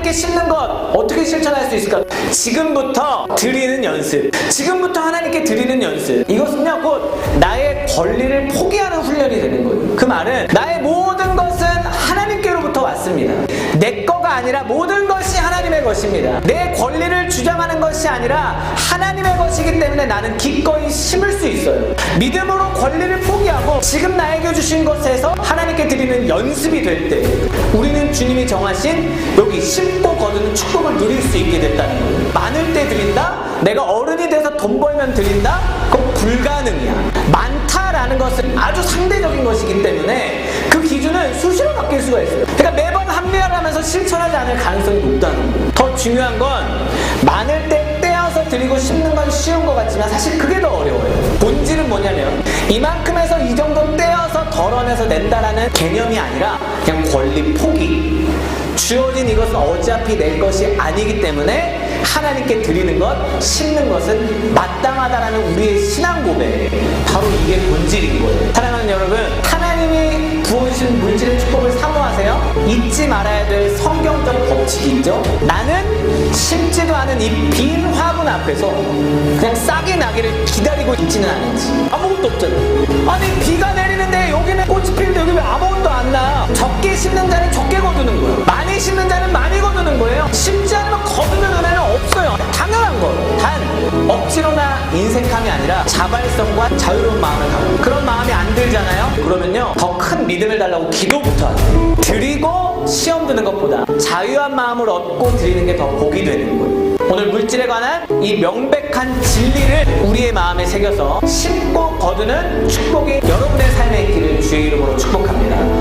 하나님께 심는 것 어떻게 실천할 수 있을까? 지금부터 드리는 연습. 지금부터 하나님께 드리는 연습. 이것은요, 곧 나의 권리를 포기하는 훈련이 되는 거예요. 그 말은 나의 모든 것은 하나님께로부터 왔습니다. 내 거가 아니라 모든 것이 하나님의 것입니다. 내 권리를 주장하는 것이 아니라 하나님의 것이기 때문에 나는 기꺼이 심을 수 있어요. 믿음으로 권리를 포기하고 지금 나에게 주신 것에서 하나님께 드리는 연습이 될 때 우리는 주님이 정하신 심고 거두는 축복을 누릴 수 있게 됐다는 거예요. 많을 때 드린다? 내가 어른이 돼서 돈 벌면 드린다? 그건 불가능이야. 많다라는 것은 아주 상대적인 것이기 때문에 그 기준은 수시로 바뀔 수가 있어요. 그러니까 매번 합리화를 하면서 실천하지 않을 가능성이 높다는 거예요. 더 중요한 건 많을 때 떼어서 드리고 심는 건 쉬운 것 같지만 사실 그게 더 어려워요. 본질은 뭐냐면 이만큼에서 이 정도 떼어서 덜어내서 낸다라는 개념이 아니라 그냥 권리 포기. 주어진 이것은 어차피 내 것이 아니기 때문에 하나님께 드리는 것, 심는 것은 마땅하다라는 우리의 신앙 고백. 바로 이게 본질인 거예요. 사랑하는 여러분, 하나님이 부어주신 물질의 축복을 사모하세요. 잊지 말아야 될 성경적 법칙이 있죠. 나는 심지도 않은 이 빈 화분 앞에서 그냥 싹이 나기를 기다리고 있지는 않은지 아무것도 없잖아. 아니 비가 내리는데 여기는 꽃이 피는데 여기 왜 아무것도 안 나? 적게 심는 자는 적게 거두는 거예 억지로나 인색함이 아니라 자발성과 자유로운 마음을 갖고 그런 마음이 안 들잖아요. 그러면요 더 큰 믿음을 달라고 기도부터 하세요. 드리고 시험 드는 것보다 자유한 마음을 얻고 드리는 게 더 복이 되는 거예요. 오늘 물질에 관한 이 명백한 진리를 우리의 마음에 새겨서 심고 거두는 축복이 여러분의 삶에 있기를 주의 이름으로 축복합니다.